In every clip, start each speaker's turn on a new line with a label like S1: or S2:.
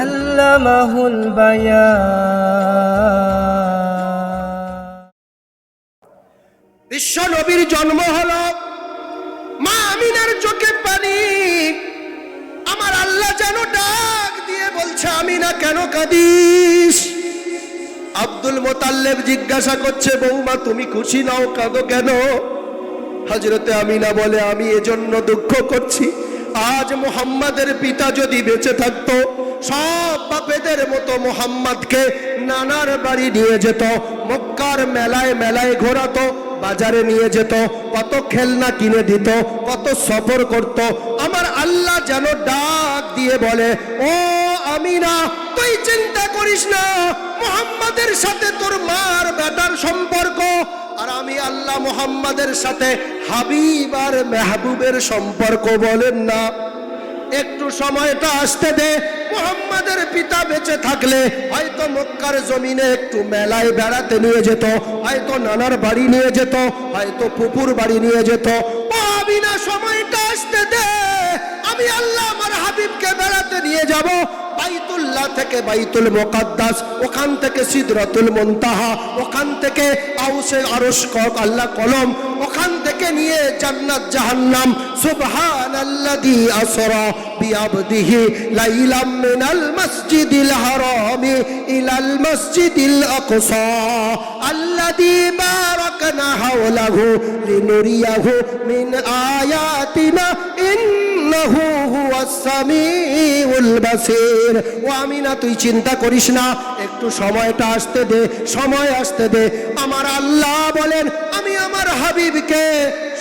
S1: আল্লামাহুল বায়ান
S2: বিশ্ব নবীর জন্ম হলো মা আমিনার চোখে পানি। আমার আল্লাহ যেন ডাক দিয়ে বলছে, আমিনা, কেন কাঁদিস? আব্দুল মোতাল্লেব জিজ্ঞাসা করছে, বৌমা, তুমি খুশি নাও, কাঁদো কেন? হজরতে আমিনা বলে, আমি এজন্য দুঃখ করছি। আজ মোহাম্মদের পিতা যদি বেঁচে থাকতো, সব বাপেদের মতো মোহাম্মদকে নানার বাড়ি নিয়ে যেত, মক্কার মেলায় মেলায় ঘোরাতো, বাজারে নিয়ে যেত, কত খেলনা কিনে দিত, কত সফর করত। আমার আল্লাহ যেন ডাক দিয়ে বলে, ও আমিনা, তুই চিন্তা করিস না, মোহাম্মদের সাথে তোর মার বেটার সম্পর্ক আর আমি আল্লাহ মোহাম্মদের সাথে হাবিব আর মেহবুবের সম্পর্ক বলেন না। একটু সময়টা আসতে দে, মোহাম্মদের পিতা বেঁচে থাকলে হয়তো মক্কার জমিনে একটু মেলায় বেড়াতে নিয়ে যেত, হয়তো নানার বাড়ি নিয়ে যেত, হয়তো পুকুর বাড়ি নিয়ে যেত। সময়টা আসতে দে। আমি আল্লাহ আমার হাবিবকে বেড়াতে নিয়ে যাব। বাইতুল্লাহ থেকে বাইতুল মোকাদ্দাস, ওখান থেকে সিদরাতুল মুনতাহা, ওখান থেকে আউসে কক, আল্লাহ কলম, ওখান থেকে নিয়ে জান্নাত জাহান্নাম। সুবহানাল্লাযী আসরা বিআবদিহি লাইলাম মিনাল মাসজিদিল হারামি ইলাল মাসজিদিল আকসা। আল্লাযী বারাকনা হাওলাহু লিনুরিয়াহু মিন আয়াতিনা হুয়াস সামিউল তুই চিন্তা করিস না, একটু সময়টা আসতে দে, সময় আসতে দে। আমার আল্লাহ বলেন, আমি আমার হাবিবকে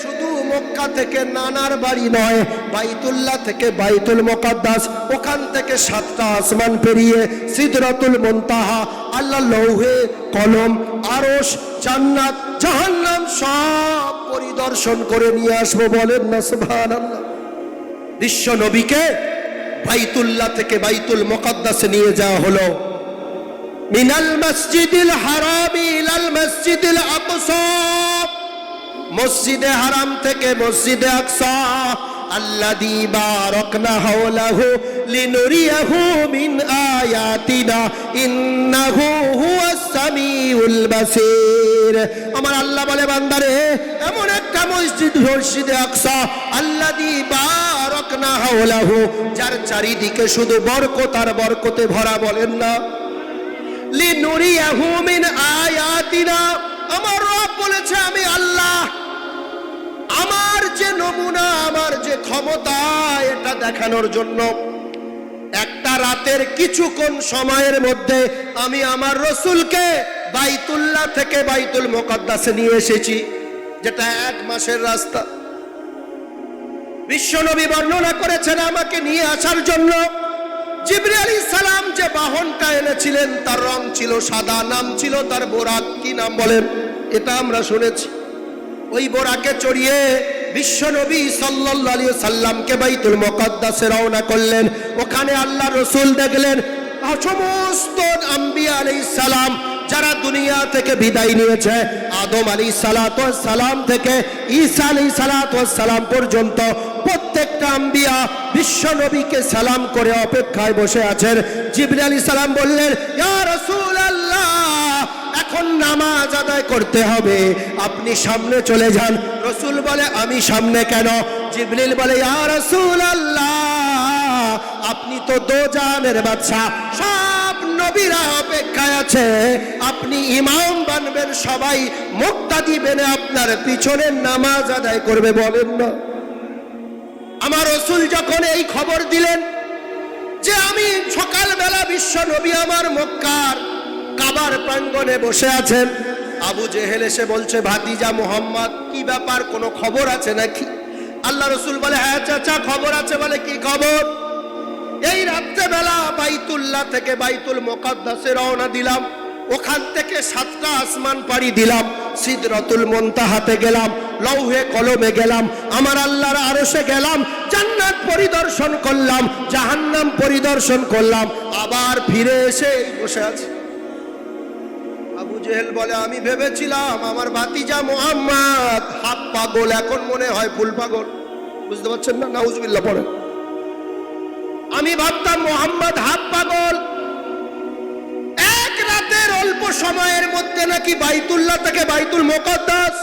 S2: শুধু মক্কা থেকে নানার বাড়ি নয়, বাইতুল্লাহ থেকে বাইতুল মোকাদ্দাস, ওখান থেকে সাতটা আসমান পেরিয়ে সিদরাতুল মুনতাহা, আল্লাহ লৌহে কলম, আরশ, জান্নাত, জাহান্নাম সব পরিদর্শন করে নিয়ে আসব বলেন না বিশ্ব নবীকে বাইতুল্লাহ থেকে বাইতুল মোকাদ্দাসে নিয়ে যাওয়া হলো। মিনাল মসজিদিল হারামি ইলাল মসজিদিল আকসা। মসজিদে হারাম থেকে মসজিদে আকসা। আল্লাযী বারাকনা হাওলাহু লিনুরিয়াহু মিন আয়াতিনা। ইন্নাহু হুয়াস সামিউল বাসির। আমার আল্লাহ বলে, বান্দারে, এমন একটা মসজিদ মসজিদে আকসা, আল্লাযী বারাকনা হাওলাহু, যার চারিদিকে শুধু বরকত আর বরকতে ভরা বলেন না। লিনুরিয়াহু মিন আয়াতিনা। আমার রব বলেছে, আমি আল্লাহ। আমার যে নমুনা, আমার যে ক্ষমতা, এটা দেখানোর জন্য। একটা রাতের কিছুক্ষণ সময়ের মধ্যে আমি আমার রসুলকে বাইতুল্লাহ থেকে বাইতুল মোকাদ্দাসে নিয়ে এসেছি, যেটা এক মাসের রাস্তা। বিশ্বনবী বর্ণনা করেছেন আমাকে নিয়ে আসার জন্য। জিবরি আলী সালাম যে বাহনটা এনেছিলেন, তার রং ছিল সাদা, নাম ছিল তার বোরাক, কি নাম বলেন? এটা আমরা শুনেছি। ওই বোরাকে চড়িয়ে বিশ্বনবী আলাইহি সাল্লামকে বাইতুল মুকাদ্দাসে রওনা করলেন। ওখানে আল্লাহ রসুল দেখলেন সমস্ত আম্বিয়া সালাম যারা দুনিয়া থেকে বিদায় নিয়েছে, আদম আলী সালাত সালাম থেকে ঈসা আলী সালাত সালাম পর্যন্ত প্রত্যেকটা আম্বিয়া বিশ্ব নবীকে সালাম করে অপেক্ষায় বসে আছেন। জিবরি আলী সালাম বললেন, ইয়া এখন নামাজ আদায় করতে হবে। আপনি সামনে চলে যান। রসুল বলে, আমি সামনে কেন? জিবরিল বলে, ইয়া আল্লাহ আপনি তো দোজানের বাদশা। সব নবীরা অপেক্ষায় আছে। আপনি ইমাম বানবেন, সবাই মুক্তা দিবেন আপনার পিছনে নামাজ আদায় করবে বলেন না। আমার রসুল যখন এই খবর দিলেন যে, আমি সকালবেলা বিশ্ব নবী আমার মক্কার কাবার প্রাঙ্গণে বসে আছেন আবু জেহেল এসে বলছে, ভাতিজা মোহাম্মদ, কি ব্যাপার? কোনো খবর আছে নাকি? আল্লাহ রসুল বলে হ্যাঁ চাচা, খবর আছে বলে কি খবর? এই রাত্রেবেলা বাইতুল্লাহ থেকে বাইতুল মোকাদ্দাসে রওনা দিলাম। ওখান থেকে সাতটা আসমান পাড়ি দিলাম। সিদরাতুল মুনতাহাতে গেলাম। লৌহে কলমে গেলাম। আমার আল্লাহর আরশে গেলাম। জান্নাত পরিদর্শন করলাম। জাহান্নাম পরিদর্শন করলাম। আবার ফিরে এসে বসে আছি। জেহেল বলে, আমি ভেবেছিলাম আমার ভাতিজা মোহাম্মদ হাত পাগল, এখন মনে হয় ফুল পাগল। বুঝতে পারছেন না? নাউজবিল্লাহ, পড়েন। আমি ভাবতাম মোহাম্মদ হাত পাগল। এক রাতের অল্প সময়ের মধ্যে নাকি বাইতুল্লাহ থেকে বাইতুল মোকদ্দাস,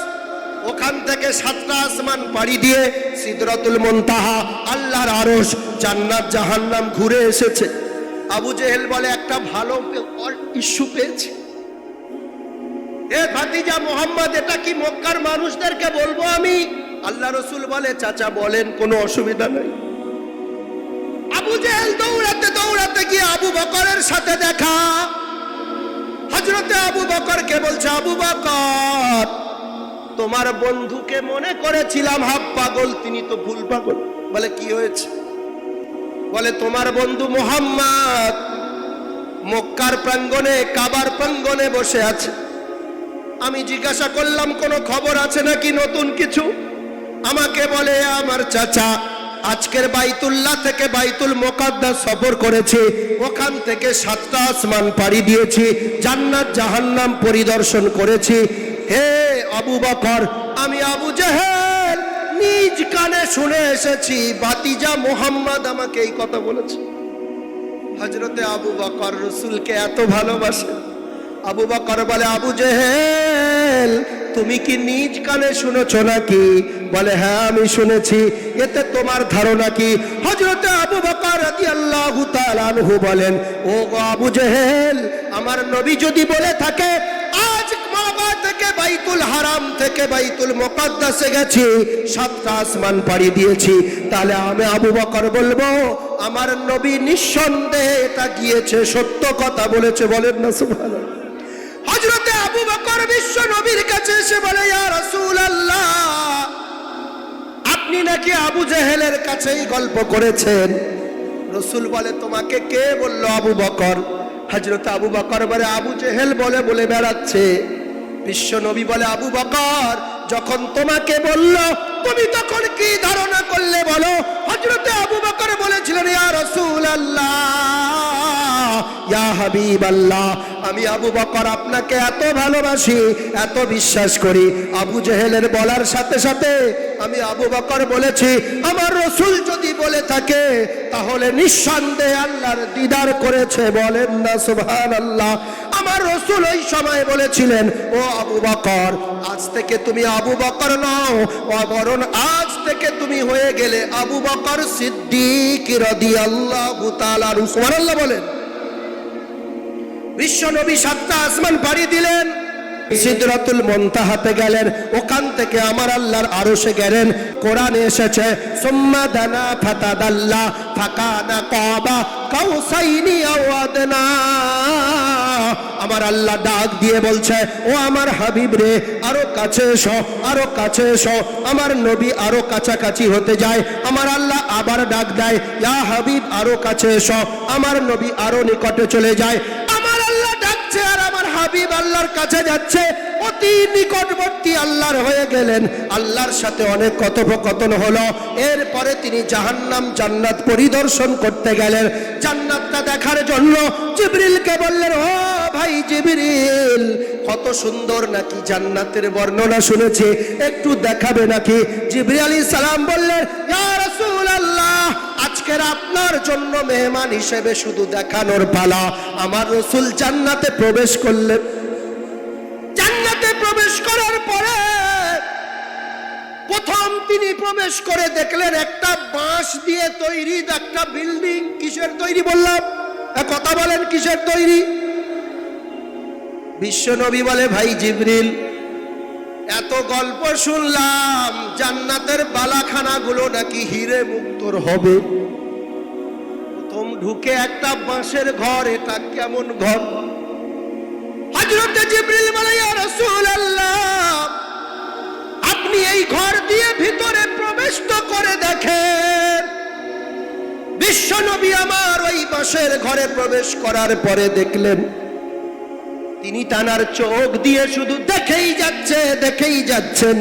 S2: ওখান থেকে সাতটা আসমান পাড়ি দিয়ে সিদরাতুল মুনতাহা, আল্লাহর আরশ, জান্নাত, জাহান্নাম ঘুরে এসেছে। আবু জেহেল বলে, একটা ভালো ইস্যু পেয়েছে। এ ভাতিজা মোহাম্মদ, এটা কি মক্কার মানুষদেরকে বলব আমি? আল্লাহ রসুল বলে, চাচা, বলেন, কোনো অসুবিধা নেই। আবু জেহেল দৌড়াতে দৌড়াতে গিয়ে আবু বকরের সাথে দেখা। হজরতে আবু বকরকে বলছে, আবু বকর, তোমার বন্ধুকে মনে করেছিলাম হাফ পাগল, তিনি তো ভুল পাগল। বলে, কি হয়েছে? বলে, তোমার বন্ধু মোহাম্মদ মক্কার প্রাঙ্গণে, কাবার প্রাঙ্গণে বসে আছে। আমি জিজ্ঞাসা করলাম, কোনো খবর আছে নাকি নতুন কিছু? আমাকে বলে, আমার চাচা, আজকের বাইতুল্লাহ থেকে বাইতুল মোকাদ্দাস সফর করেছি। ওখান থেকে সাতটা আসমান পাড়ি দিয়েছি, জান্নাত জাহান্নাম পরিদর্শন করেছি। হে আবু বকর, আমি আবু জাহেল, নিজ কানে শুনে এসেছি, বাতিজা মোহাম্মদ আমাকে এই কথা বলেছে। হজরতে আবু বকর রসুলকে এত ভালোবাসে। আবু বকর বলে, আবু জেহেল, তুমি কি নিজ কানে শুনেছ নাকি? বলে হ্যাঁ আমি শুনেছি। এতে তোমার ধারণা কি? হজরতে আবু বকর রাদিয়াল্লাহু তাআলা আনহু বলেন, ও আবু জেহেল, আমার নবী যদি বলে থাকে থেকে বাইতুল হারাম থেকে বাইতুল মোকাদ্দাসে গেছি, সাতটা আসমান পাড়ি দিয়েছি। তাহলে আমি আবু বকর বলব, আমার নবী নিঃসন্দেহে এটা গিয়েছে, সত্য কথা বলেছে। বলেন না, সুবহানাল্লাহ। হজরতে আবু বকর বিশ্ব নবীর কাছে এসে বলে রাসূলুল্লাহ, আপনি নাকি আবু জেহেলের কাছেই গল্প করেছেন? রসুল বলে, তোমাকে কে বলল আবু বকর? হজরত আবু বকর বলে, আবু জেহেল বলে বলে বেড়াচ্ছে। বিশ্ব নবী বলে, আবু বকর, যখন তোমাকে বলল, তুমি তখন কি ধারণা করলে বলো? হজরতে আবু বকর বলেছিলেন, ইয়া রসুল আল্লাহ ইয়া হাবিব আল্লাহ আমি আবু বকর আপনাকে এত ভালোবাসি, এত বিশ্বাস করি। আবু জেহেলের বলার সাথে সাথে আমি আবু বকর বলেছি, আমার রসুল যদি বলে থাকে, তাহলে নিঃসন্দেহে আল্লাহর দিদার করেছে। বলেন না সুবহান আল্লাহ আমার রসুল ওই সময় বলেছিলেন, ও আবু বকর, আজ থেকে তুমি আবু বকর নও ও বরং আজ থেকে তুমি হয়ে গেলে আবু বকর সিদ্দিক রাদিয়াল্লাহু তাআলা সুবহানাল্লাহ বলেন। বিশ্ব নবী সাতটা আসমান পাড়ি দিলেন। সিদরাতুল মুনতাহাতে গেলেন। ওখান থেকে আমার আল্লাহর আরশে গেলেন। কোরআনে এসেছে, সুম্মা দানা ফাতাদাল্লা ফাকানা কাবা কাউসাইনি আও আদনা আমার আল্লাহ ডাক দিয়ে বলছে, ও আমার হাবিব রে, আরও কাছে এসো, আরও কাছে এসো। আমার নবী আরও কাছাকাছি হতে যায়। আমার আল্লাহ আবার ডাক দেয়, ইয়া হাবিব, আরও কাছে এসো। আমার নবী আরও নিকটে চলে যায়। হাবিব আল্লাহর কাছে যাচ্ছে, অতি নিকটবর্তী আল্লাহর হয়ে গেলেন। আল্লাহর সাথে অনেক কথোপকথন হলো। এরপরে তিনি জাহান্নাম জান্নাত পরিদর্শন করতে গেলেন। জান্নাতটা দেখার জন্য জিবরিলকে বললেন, ও ভাই জিবরিল, কত সুন্দর নাকি জান্নাতের বর্ণনা শুনেছি। একটু দেখাবে নাকি? জিবরিল আলী সালাম রাসূলুল্লাহ আজকের আপনার জন্য মেহমান হিসেবে শুধু দেখানোর পালা। আমার রসুল জান্নাতে প্রবেশ করলেন। জান্নাতে প্রবেশ করার পরে প্রথম তিনি প্রবেশ করে দেখলেন একটা বাঁশ দিয়ে তৈরি, একটা বিল্ডিং, কিসের তৈরি বললাম? কথা বলেন, কিসের তৈরি? বিশ্বনবী বলে, ভাই জিবরিল, এত গল্প শুনলাম, জান্নাতের বালাখানাগুলো নাকি হিরে মুক্তর হবে। প্রথম ঢুকে একটা বাঁশের ঘর, এটা কেমন ঘর? হজরতে আপনি এই ঘর দিয়ে ভিতরে প্রবেশ করে দেখেন। বিশ্ব নবী আমার ওই বাঁশের ঘরে প্রবেশ করার পরে দেখলেন, তিনি তানার চোখ দিয়ে শুধু দেখেই যাচ্ছে, দেখেই যাচ্ছেন।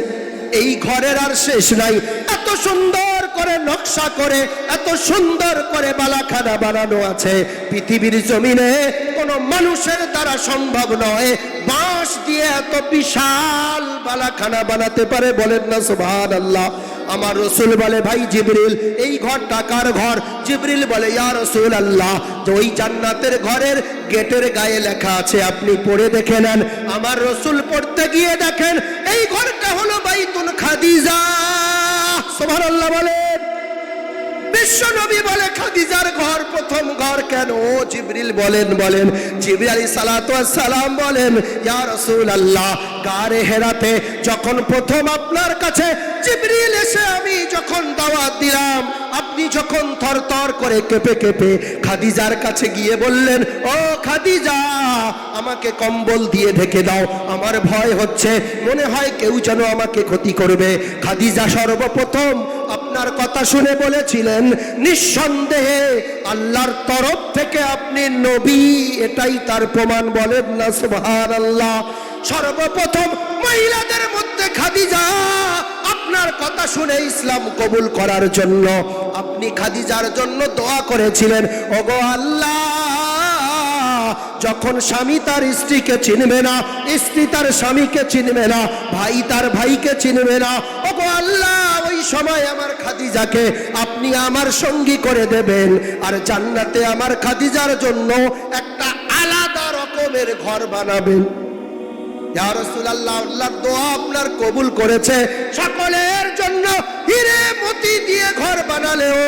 S2: এই ঘরের আর শেষ নাই। এত সুন্দর করে, নকশা করে, এত সুন্দর করে বালাখানা বানানো আছে। পৃথিবীর জমিনে কোনো মানুষের দ্বারা সম্ভব নয়। বাঁশ দিয়ে এত বিশাল বালাখানা বানাতে পারে, বলেন না সুবহান আল্লাহ আমার রসুল বলে, ভাই জিবরিল, এই ঘর টাকার ঘর? জিবরিল বলে, ইয়া রসুল আল্লাহ যে ওই জান্নাতের ঘরের গেটের গায়ে লেখা আছে, আপনি পড়ে দেখে নেন। আমার রসুল পড়তে গিয়ে দেখেন, এই ঘরটা হলো বাইতুল খাদিজা। সুবহানাল্লাহ বলেন বিশ্ব নবী বলে, খাদিজার ঘর, প্রথম ঘর কেন? ও জিবরিল বলেন বলেন। জিবরিল আলী সালাম বলেন, ইয়া রসুল আল্লাহ গারে হেরাতে যখন প্রথম আপনার কাছে জিবরিল এসে আমি যখন থরথর করে কেঁপে কেঁপে খাদিজার কাছে গিয়ে বললেন, ও খাদিজা, আমাকে কম্বল দিয়ে ঢেকে দাও, আমার ভয় হচ্ছে, মনে হয় কেউ যেন আমাকে ক্ষতি করবে। খাদিজা সর্বপ্রথম আপনার কথা শুনে বলেছিলেন, নিঃসন্দেহে আল্লাহর তরফ থেকে আপনি নবী, এটাই তার প্রমাণ বলেন না সুবহান আল্লাহ সর্বপ্রথম মহিলাদের মধ্যে খাদিজা আপনার কথা শুনে ইসলাম কবুল করার জন্য আপনি খাদিজার জন্য দোয়া করেছিলেন। ওগো আল্লাহ, যখন স্বামী তার স্ত্রীকে চিনবে না, স্ত্রী তার স্বামীকে চিনবে না, ভাই তার ভাইকে চিনবে না, ওগো আল্লাহ, ওই সময় আমার খাদিজাকে আপনি আমার সঙ্গী করে দেবেন। আর জান্নাতে আমার খাদিজার জন্য একটা আলাদা রকমের ঘর বানাবেন। আল্লাহর কবুল করেছে। সকলের জন্য হিরে মতি দিয়ে ঘর বানালেও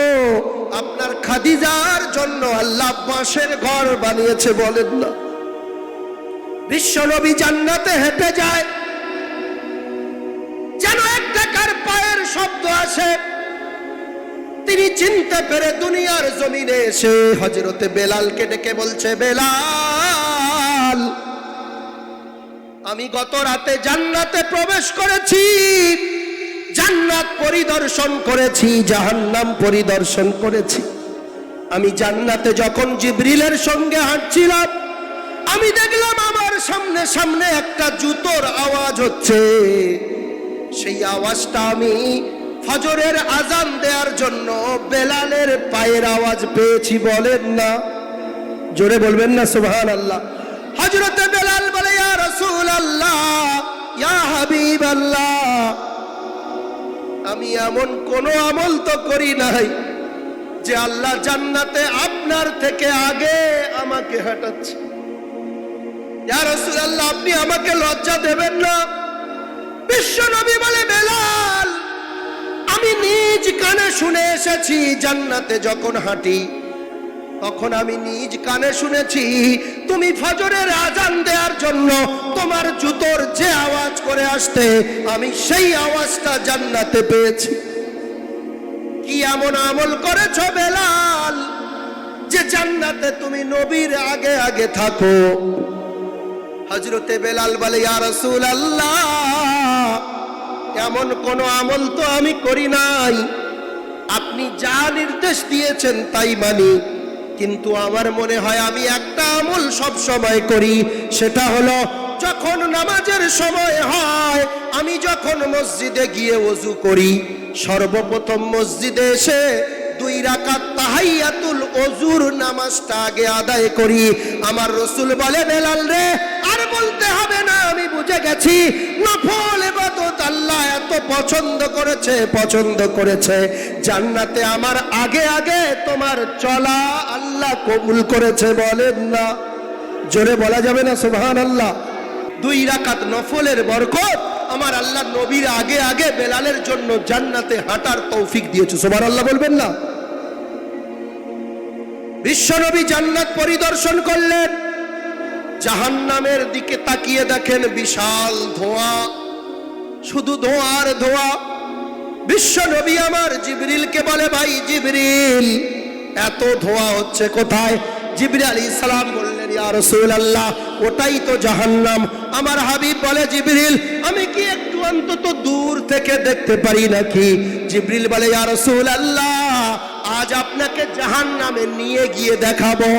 S2: আপনার খাদিজার জন্য আল্লাহ বাঁশের ঘর বানিয়েছে বলেন না। জান্নাতে হেঁটে যায়। যেন এক টাকার পায়ের শব্দ আসে। তিনি চিনতে পেরে দুনিয়ার জমিনে এসে হজরতে বেলালকে ডেকে বলছে, বেলাল! আমি গত রাতে জান্নাতে প্রবেশ করেছি। জান্নাত পরিদর্শন করেছি, জাহান্নাম পরিদর্শন করেছি। আমি জান্নাতে যখন জিব্রিলের সঙ্গে হাঁটছিলাম, আমি দেখলাম আমার সামনে সামনে একটা জুতোর আওয়াজ হচ্ছে। সেই আওয়াজটা আমি ফজরের আজান দেওয়ার জন্য বেলালের পায়ের আওয়াজ পেয়েছি, বলেন না। জোরে বলবেন না সুবহান আল্লাহ হজরতে বেলাল বলে, ইয়া রসুল আল্লাহ ইয়া হাবিব আল্লাহ আমি এমন কোন আমল তো করি নাই যে আল্লাহ জান্নাতে আপনার থেকে আগে আমাকে হাঁটাচ্ছে। ইয়া রসুল আল্লাহ আপনি আমাকে লজ্জা দেবেন না? বিশ্ব নবী বলে, বেলাল, আমি নিজ কানে শুনে এসেছি জান্নাতে যখন হাঁটি তখন আমি নিজ কানে শুনেছি, তুমি ফজরের আজান দেওয়ার জন্য তোমার জুতোর যে আওয়াজ করে আসতে, আমি সেই আওয়াজটা জান্নাতে পেয়েছি। কি এমন আমল করেছ বেলাল, যে জান্নাতে তুমি নবীর আগে আগে থাকো? হজরতে বেলাল বলে, ইয়া রাসূল আল্লাহ এমন কোন আমল তো আমি করি নাই। আপনি যা নির্দেশ দিয়েছেন তাই মানি। কিন্তু আমার মনে হয় আমি একটা আমল সব সময় করি, সেটা হলো যখন নামাজের সময় হয়, আমি যখন মসজিদে গিয়ে ওযু করি, সর্বপ্রথম মসজিদে এসে দুই রাকাত তাহাইয়াতুল ওজুর নামাজটা আগে আদায় করি। আমার রসুল বলে, বেলাল রে, আর বলতে হবে না, আমি বুঝে গেছি। নফল ইবাদত আল্লাহ এত পছন্দ করেছে পছন্দ করেছে। জান্নাতে আমার আগে আগে তোমার চলা আল্লাহ কবুল করেছে, বলেন না। জোরে বলা যাবে না সুবহান আল্লাহ দুই রাকাত নফলের বরকত আমার আল্লাহ নবীর আগে আগে বেলালের জন্য জান্নাতে হাঁটার তৌফিক দিয়েছে সুবহান আল্লাহ বলবেন না। বিশ্বনবী জান্নাত পরিদর্শন করলেন। জাহান্নামের দিকে তাকিয়ে দেখেন বিশাল ধোঁয়া। শুধু ধোঁয়ার ধোঁয়া। বিশ্ব নবী আমার জিবরিলকে বলে, ভাই জিবরিল, এত ধোঁয়া হচ্ছে কোথায়? জিবরিল আলী সালাম বললেন, ইয়া রাসূলুল্লাহ, ওটাই তো জাহান্নাম। আমার হাবিব বলে, জিবরিল, আমি কি একটু অন্তত দূর থেকে দেখতে পারি নাকি? জিবরিল বলে, ইয়া রাসূলুল্লাহ আজ আপনাকে জাহান্নামে নিয়ে গিয়ে দেখাবো।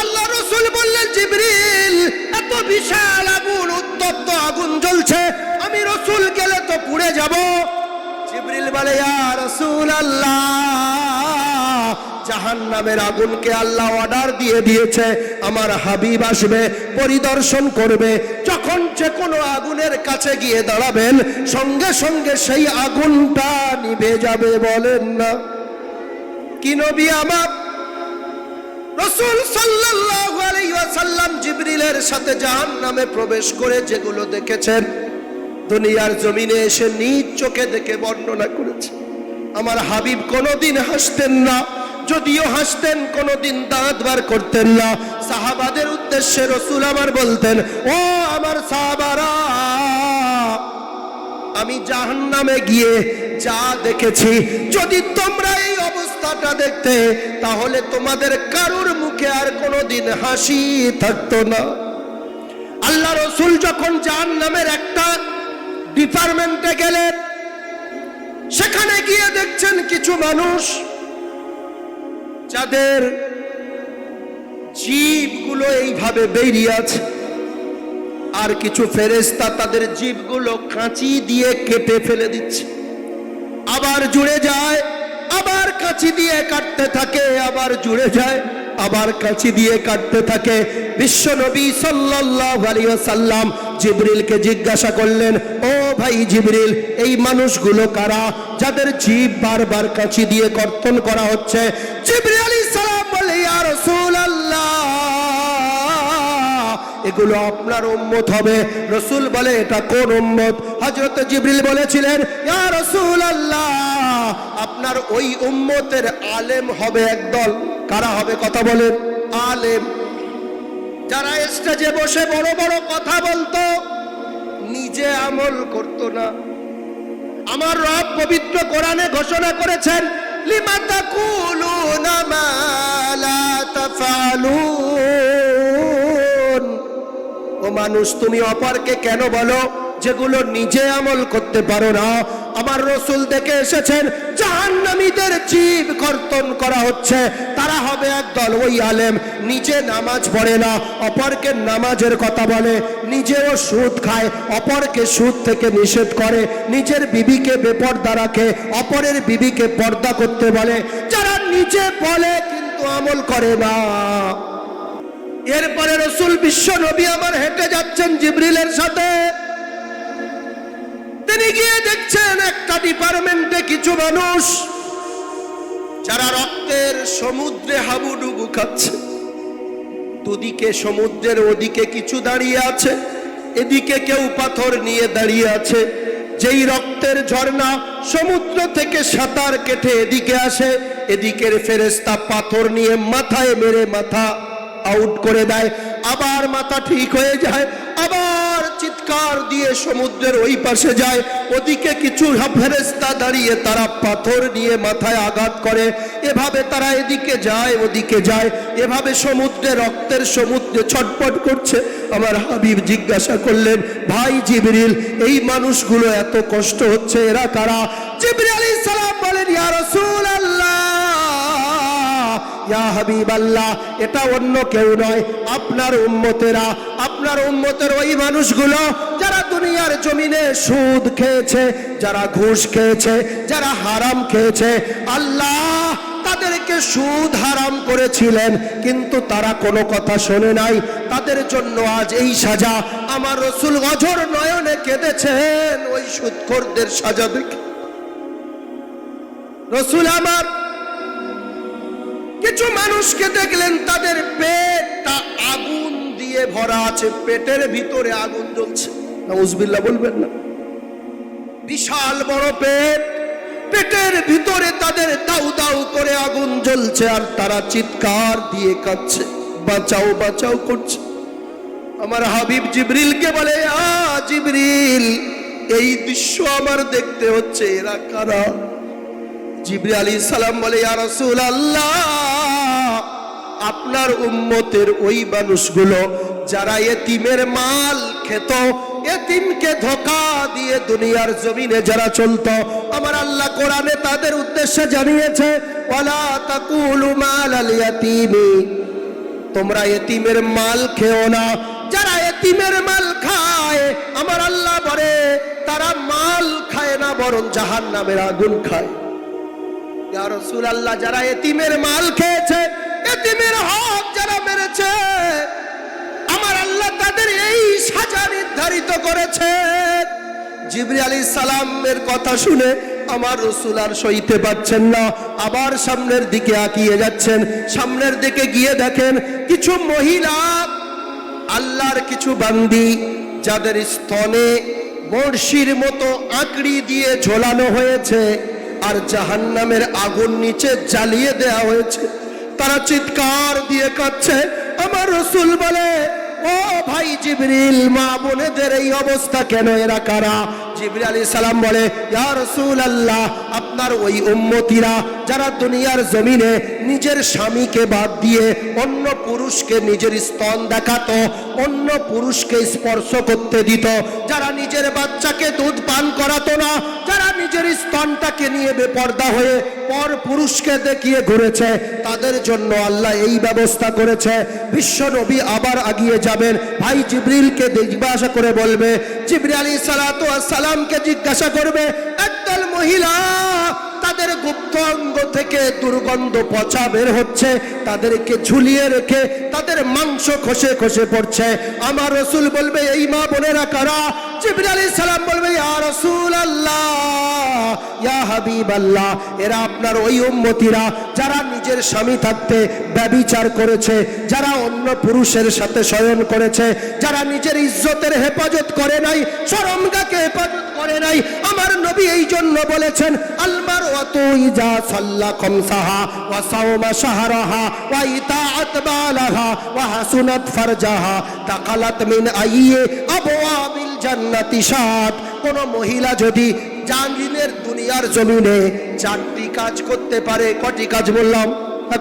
S2: আল্লাহ রসুল বললেন, জিবরিল, এত বিশাল আগুন, উত্তপ্ত আগুন জ্বলছে, আমি রসুল গেলে তো পুড়ে যাব। জিবরিল বলে রাসূল আল্লাহ জাহান্নামের আগুনকে আল্লাহ অর্ডার দিয়ে দিয়েছে, আমার হাবিব আসবে, পরিদর্শন করবে, যখন যে কোনো আগুনের কাছে গিয়ে দাঁড়াবেন, সঙ্গে সঙ্গে সেই আগুনটা নিভে যাবে। বলেন না। কি নবী আমার? রসুল সাল্লাল্লাহু আলাইহি ওয়াসাল্লাম জিবরিলের সাথে জাহান্নামে প্রবেশ করে যেগুলো দেখেছেন, দুনিয়ার জমিনে এসে নিজ চোখে দেখে বর্ণনা করেছে। আমার হাবিব কোনোদিন হাসতেন না, যদিও হাসতেন, কোনোদিন দাঁত বার করতেন না। সাহাবাদের উদ্দেশ্যে রসুল আমার বলতেন, ও আমার সাহাবারা আমি জাহান্নামে গিয়ে যা দেখেছি, যদি তোমরা এই অবস্থাটা দেখতে, তাহলে তোমাদের কারুর মুখে আর কোনোদিন হাসি থাকতো না। আল্লাহ রসুল যখন জাহান্নামের একটা ডিপার্টমেন্টে গেলেন, সেখানে গিয়ে দেখছেন কিছু মানুষ, যাদের জীবগুলো এইভাবে বেরিয়ে আছে। আর কিছু ফেরেস্তা তাদের জীবগুলো কাঁচি দিয়ে কেটে ফেলে দিচ্ছে। আবার জুড়ে যায়, আবার কাঁচি দিয়ে কাটতে থাকে, আবার জুড়ে যায়, আবার কাঁচি দিয়ে কাটতে থাকে। বিশ্ব নবী আলাইহি জিবরিলকে জিজ্ঞাসা করলেন, ও ভাই জিবরিল, এই মানুষগুলো কারা যাদের জীব বারবার কাঁচি দিয়ে কর্তন করা হচ্ছে? জিবরিল এগুলো আপনার উম্মত হবে। রসুল বলে, এটা কোন উম্মত? হজরত জিবরিল বলেছিলেন রসুল আল্লাহ আপনার ওই উম্মতের আলেম হবে একদল। কারা হবে কথা বলেন? আলেম। যারা স্টেজে বসে বড় বড় কথা বলতো, নিজে আমল করতো না। আমার রব পবিত্র কোরআনে ঘোষণা করেছেন, লিমা তাকুলুনা মা লা তাফআলুন ও মানুষ, তুমি অপরকে কেন বলো? যেগুলো নিজে আমল করতে পারো না। আমার রসুল দেখে এসেছেন, জাহান্নামীদের জীব কর্তন করা হচ্ছে। তারা হবে একদল ওই আলেম, নিজে নামাজ পড়ে না, অপরকে নামাজের কথা বলে, নিজেও সুদ খায়, অপরকে সুদ থেকে নিষেধ করে, নিজের বিবিকে বেপর্দা রাখে, অপরের বিবিকে পর্দা করতে বলে। যারা নিজে বলে, কিন্তু আমল করে না। এরপরে রসুল বিশ্ব নবী আমার হেঁটে যাচ্ছেন জিবরিলের সাথে। তিনি গিয়ে দেখছেন একটা ডিপার্টমেন্টে কিছু মানুষ যারা রক্তের সমুদ্রে হাবুডুবু খাচ্ছে। দুদিকে সমুদ্রের ওদিকে কিছু দাঁড়িয়ে আছে, এদিকে কেউ পাথর নিয়ে দাঁড়িয়ে আছে। যেই রক্তের ঝর্ণা সমুদ্র থেকে সাঁতার কেটে এদিকে আসে, এদিকের ফেরেস্তা পাথর নিয়ে মাথায় মেরে মাথা আউট করে দেয়। আবার মাথা ঠিক হয়ে যায়, আবার চিৎকার দিয়ে সমুদ্রের ওই পাশে যায়। ওদিকে কিছু ফেরেস্তা দাঁড়িয়ে তারা পাথর নিয়ে মাথায় আঘাত করে। এভাবে তারা এদিকে যায়, ওদিকে যায়। এভাবে সমুদ্রে, রক্তের সমুদ্রে ছটপট করছে। আমার হাবিব জিজ্ঞাসা করলেন, ভাই জিবরিল, এই মানুষগুলো এত কষ্ট হচ্ছে, এরা কারা? জিবরিল আলাইহিস সালাম বলেন, ইয়া রাসূলুল্লাহ ইয়া হাবিব আল্লাহ এটা অন্য কেউ নয়, আপনার উম্মতেরা, আপনার উম্মতের ওই মানুষগুলো যারা দুনিয়ার জমিনে সুদ খেয়েছে, যারা ঘুষ খেয়েছে, যারা হারাম খেয়েছে, আল্লাহ তাদেরকে সুদ হারাম করেছিলেন, কিন্তু তারা কোনো কথা শোনে নাই, তাদের জন্য আজ এই সাজা, আমার রসুল অঝর নয়নে কেঁদেছেন, ওই সুদখোরদের সাজা দেখে। রসুল আমার কিছু মানুষকে দেখলেন তাদের পেটটা আগুন দিয়ে ভরা আছে, পেটের ভিতরে আগুন জ্বলছে। উজবিল্লা বলবেন না। বিশাল বড় পেট, পেটের ভিতরে তাদের দাউ দাউ করে আগুন জ্বলছে আর তারা চিৎকার দিয়ে কাঁদছে। বাঁচাও বাঁচাও করছে। আমার হাবিব জিবরিলকে বলে, আ জিবরিল, এই দৃশ্য আমার দেখতে হচ্ছে, এরা কারা? জিবরি আলী সালাম বলে, ইয়া রাসূল আল্লাহ আপনার উম্মতের ওই মানুষগুলো যারা এতিমের মাল খেত, এতিমকে ধোকা দিয়ে দুনিয়ার জমিনে যারা চলত, আমার আল্লাহ কোরআনে তাদের উদ্দেশ্যে জানিয়েছে, ওয়ালা তাকুলু মাল আল ইয়াতিমি তোমরা এতিমের মাল খেও না। যারা এতিমের মাল খায়, আমার আল্লাহ বলে, তারা মাল খায় না, বরং জাহান নামের আগুন খায়। ইয়া রাসূলুল্লাহ, যারা এতিমের মাল খেয়েছে, এতিমের হক যারা মেরেছে, আমার আল্লাহ আল্লাহ তাদের এই সাজা নির্ধারিত করেছে। জিবরি আলী সালামের কথা শুনে আমার রসুল আর সইতে পারছেন না। আবার সামনের দিকে আকিয়ে যাচ্ছেন। সামনের দিকে গিয়ে দেখেন কিছু মহিলা, আল্লাহর কিছু বান্দি, যাদের স্তনে বড়শির মতো আঁকড়ি দিয়ে ঝোলানো হয়েছে। আর জাহান্নামের আগুন নিচে জ্বালিয়ে দেয়া হয়েছে। তারা চিৎকার দিয়ে কাঁদছে। আমার রসুল বলে, ও ভাই জিবরিল, মা বোনেদের এই অবস্থা কেন? এরা কারা? জিবরিল আলী সালাম বলে, ইয়া রসুল আল্লাহ আপনার ওই উম্মতিরা যারা দুনিয়ার জমিনে নিজের স্বামীকে বাদ দিয়ে অন্য পুরুষকে নিজের স্তন দেখাতো, অন্য পুরুষকে স্পর্শ করতে দিত, যারা নিজের বাচ্চাকে দুধ পান করাতো না, যারা নিজের স্তনটাকে নিয়ে বেপর্দা হয়ে পর পুরুষকে দেখিয়ে ঘুরেছে, তাদের জন্য আল্লাহ এই ব্যবস্থা করেছে, বিশ্ব নবী আবার আগিয়ে যাবেন। ভাই জিবরিলকে জিজ্ঞাসা করে বলবে জিবরি আলী সালাতু সালামকে জিজ্ঞাসা করবে, একদল মহিলা তাদের গুপ্ত অঙ্গ থেকে দুর্গন্ধ পচা বের হচ্ছে, তাদেরকে ঝুলিয়ে রেখে তাদের মাংস খসে খসে পড়ছে। আমার রসুল বলবে, এই মা বোনেরা কারা? যারা নিজের স্বামী থাকতে ব্যবিচার করেছে, যারা অন্য পুরুষের সাথে শয়ন করেছে, যারা নিজের ইজ্জতের হেফাজত করে নাই শরমগাকে হেফাজত করে নাই, আমার নবী এই জন্য বলেছেন আলমার অত ইজা সাল্লা কমসাহা ওয়া সাওমা শাহরাহা ওয়া বালাহা ওয়া হাসুনাত ফারজাহা তাকালাত মিন আইয়ে আবওয়াবিল জান্নাতি সাত কোন মহিলা যদি জাহাঙ্গীরের দুনিয়ার জমিনে চারটি কাজ করতে পারে, কটি কাজ বললাম?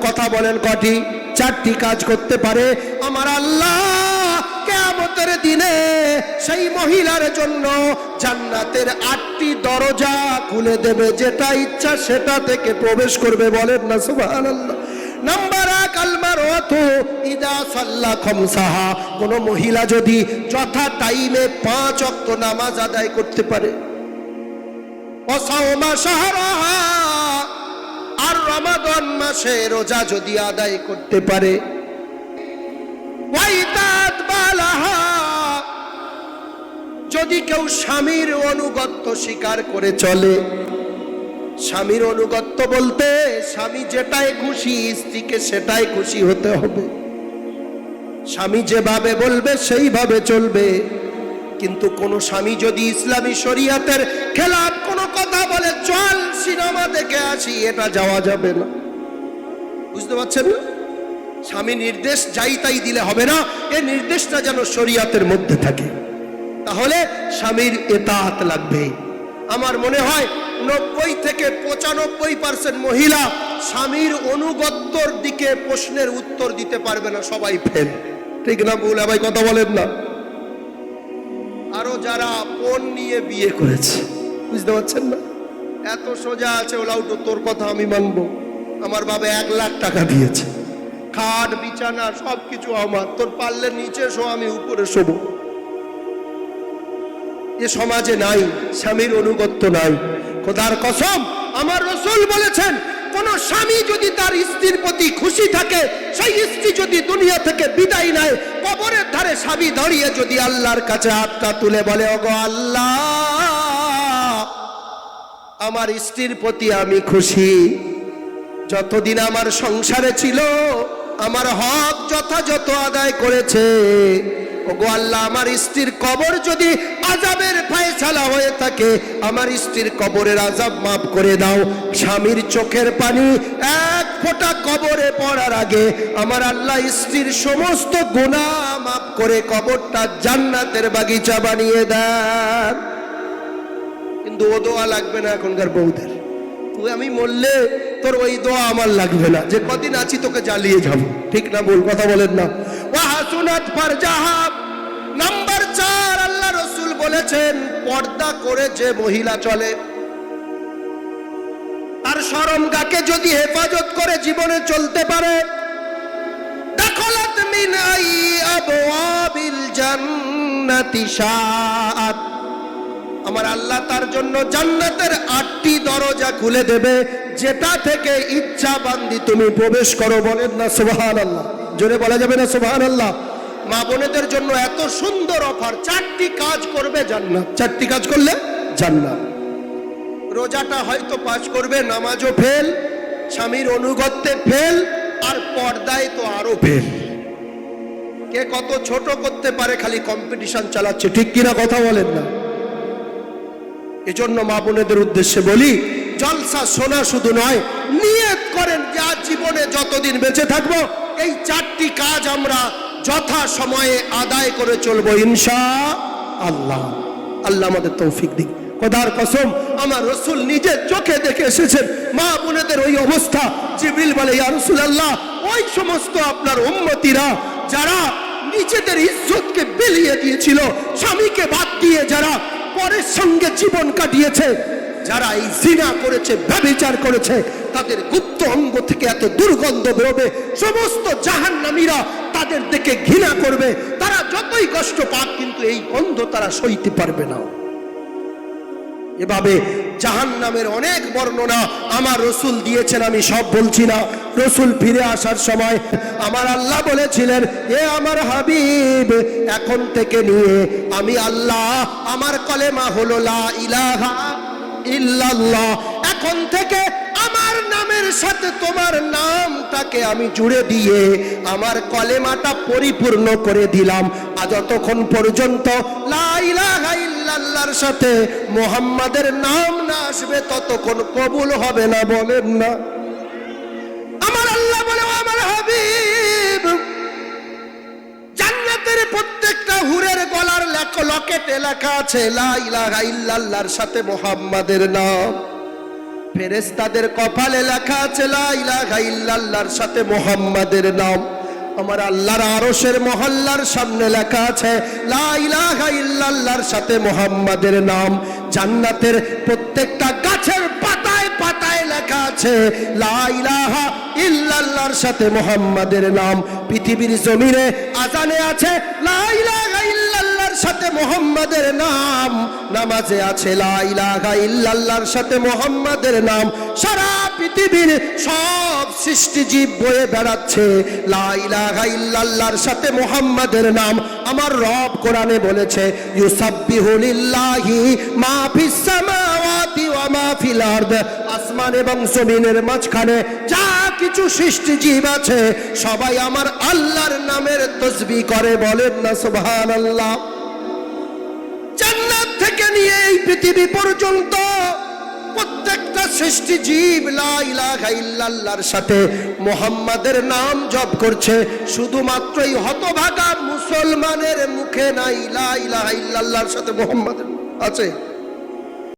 S2: কথা বলেন কটি? চারটি কাজ করতে পারে। আমার আল্লাহ কেয়ামতের দিনে সেই মহিলার জন্য জান্নাতের আটটি দরজা খুলে দেবে, যেটা ইচ্ছা সেটা থেকে প্রবেশ করবে, বলেন না, সুবহানাল্লাহ। নাম্বার কোন মহিলা যদি যথা টাইমে পাঁচ অক্ত নামাজ আদায় করতে পারে। আর রমাদন মাসে রোজা যদি আদায় করতে পারে। যদি কেউ স্বামীর অনুগত্য স্বীকার করে চলে। স্বামীর অনুগত্য বলতে স্বামী যেটাই খুশি, স্ত্রীকে সেটাই খুশি হতে হবে। স্বামী যেভাবে বলবে, সেইভাবে চলবে। কিন্তু কোন স্বামী যদি ইসলামী শরিয়াতের খেলাফ কোনো কথা বলে, চল সিনেমা দেখে আসি, এটা যাওয়া যাবে না। বুঝতে পারছেন না? স্বামী নির্দেশ যাই তাই দিলে হবে না, এ নির্দেশটা যেন শরিয়াতের মধ্যে থাকে। তাহলে স্বামীর এতাহাত লাগবে। আমার মনে হয় নব্বই থেকে পঁচানব্বই পার্সেন্ট মহিলা স্বামীর অনুগত্যর দিকে প্রশ্নের উত্তর দিতে পারবে না, সবাই ফেল ঠিক না বলে ভাই কথা বলেন না। আরও যারা পণ নিয়ে বিয়ে করেছে, বুঝতে পারছেন না? এত সোজা আছে ওলাউটো তোর কথা আমি মানব। আমার বাবা এক লাখ টাকা দিয়েছে। খাট, বিছানা সব কিছু আমার। তোর পারলে নিচে শো, আমি উপরে শোবো। এ সমাজে নাই, স্বামীর অনুগত্য নাই। খোদার কসম, আমার রসুল বলেছেন, কোন স্বামী যদি তার স্ত্রীর প্রতি খুশি থাকে, সেই স্ত্রী যদি দুনিয়া থেকে বিদায় নেয়, কবরের ধারে স্বামী দাঁড়িয়ে যদি আল্লাহর কাছে হাতটা তুলে বলে, ওগো আল্লাহ, আমার স্ত্রীর প্রতি আমি খুশি। যতদিন আমার সংসারে ছিল আমার হক যথাযথ আদায় করেছে। ওগো আল্লাহ, আমার স্ত্রীর কবর যদি আজাবের ফায়সালা হয়ে থাকে, আমার স্ত্রীর কবরের আজাব মাফ করে দাও। স্বামীর চোখের পানি এক ফোঁটা কবরে পড়ার আগে আমার আল্লাহ স্ত্রীর সমস্ত গুণা মাফ করে কবরটা জান্নাতের বাগিচা বানিয়ে দেন। কিন্তু ও দোয়া লাগবে না এখনকার বউদের। তুই আমি মরলে তোর ওই দোয়া আমার লাগবে না। যে কদিন আছি তোকে জ্বালিয়ে যাব। ঠিক না বল কথা বলেন না। ওয়াহাসুনাত ফারজাহাব নাম্বার চার, আল্লাহ রসুল বলেছেন, পর্দা করে যে মহিলা চলে, তার শরমগাকে যদি হেফাজত করে জীবনে চলতে পারে? দখলত আবওয়াবিল জান্নাতি শাআত। আমার আল্লাহ তার জন্য জান্নাতের আটটি দরজা খুলে দেবে। যেটা থেকে ইচ্ছা বান্দি তুমি প্রবেশ করো বলেন না সুবহান আল্লাহ জোরে বলা যাবে না সোহান আল্লাহ মা বোনেদের জন্য এত সুন্দর অফার, চারটি কাজ করবে জান্নাত। চারটি কাজ করলে জান্নাত। রোজাটা হয়তো পাস করবে, নামাজও ফেল, স্বামীর অনুগত্যে ফেল, আর পর্দায় তো আরও ফেল। কে কত ছোট করতে পারে, খালি কম্পিটিশন চালাচ্ছে। ঠিক কিনা কথা বলেন না। এজন্য মা বোনেদের উদ্দেশ্যে বলি, জলসা শোনা শুধু নয়, নিয়ত করেন যে আজ জীবনে যতদিন বেঁচে থাকব, এই চারটি কাজ আমরা যথা সময়ে আদায় করে চলবো ইনশা আল্লাহ। আল্লাহ আমাদের তৌফিক দিক। খোদার কসম, আমার রসুল নিজের চোখে দেখে এসেছেন, মা বোনেদের ওই অবস্থা। জিবিল বলে, ইয়া রসুল আল্লাহ ওই সমস্ত আপনার উম্মতিরা যারা নিজেদের ইজ্জতকে বিলিয়ে দিয়েছিল, স্বামীকে বাদ দিয়ে যারা পরের সঙ্গে জীবন কাটিয়েছে। যারা এই জিনা করেছে ব্যবিচার করেছে, তাদের গুপ্ত অঙ্গ থেকে এত দুর্গন্ধ বেরোবে, সমস্ত জাহান্নামীরা তাদের দেখে ঘৃণা করবে। তারা যতই কষ্ট পাক, কিন্তু এই গন্ধ তারা সইতে পারবে না। এভাবে জাহান নামের অনেক বর্ণনা আমার রসুল দিয়েছেন, আমি সব বলছি না। রসুল ফিরে আসার সময় আমার আল্লাহ বলেছিলেন, এ আমার হাবিব, এখন থেকে নিয়ে আমি আল্লাহ, আমার কলেমা হলো লা ইলাহা ইল্লাল্লাহ। এখন থেকে আমার নামের সাথে তোমার নামটাকে আমি জুড়ে দিয়ে আমার কলেমাটা পরিপূর্ণ করে দিলাম। আর যতক্ষণ পর্যন্ত লা ইলাহা ইল্লাল্লাহর সাথে মোহাম্মদের নাম না আসবে ততক্ষণ কবুল হবে না বলেন না। আমার আল্লাহ বলে আমার জান্নাতের প্রত্যেকটা হুরের গলার লকেটে লেখা আছে, লা সাথে মোহাম্মদের নাম। ফেরেস্তাদের কপালে লেখা আছে, লা ইলাহা সাথে মোহাম্মদের নাম। আমার আল্লাহর আরশের মহল্লার সামনে লেখা আছে, লা সাথে মোহাম্মদের নাম। জান্নাতের প্রত্যেকটা গাছের পাতায় পাতায় লেখা আছে, লা ইলাহা ইল্লাল্লাহর সাথে মোহাম্মদের নাম। পৃথিবীর জমিনে আজানে আছে, লা ইলাহা ইল্লাল্লাহর সাথে মোহাম্মদের নাম। নামাজে আছে লা ইল্লাল্লাহর সাথে মোহাম্মদের নাম। সারা পৃথিবীর সব সৃষ্টি জীব বয়ে বেড়াচ্ছে। লা ইলাহা ইল্লাল্লাহর সাথে মোহাম্মদের নাম। আমার রব কোরআনে বলেছে, ইউসাব্বিহু মা ওয়া মা ফিল আরদ। আসমান এবং জমিনের মাঝখানে যা কিছু সৃষ্টি জীব আছে, সবাই আমার আল্লাহর নামের তসবিহ করে। বলেন না, সুবহানাল্লাহ। থেকে নিয়ে এই পৃথিবী পর্যন্ত প্রত্যেকটা সৃষ্টি জীব লা ইলাহা সাথে মোহাম্মদের নাম জপ করছে। শুধুমাত্র এই হতভাগা মুসলমানের মুখে নাই, লা ইলাহা সাথে মোহাম্মদের আছে।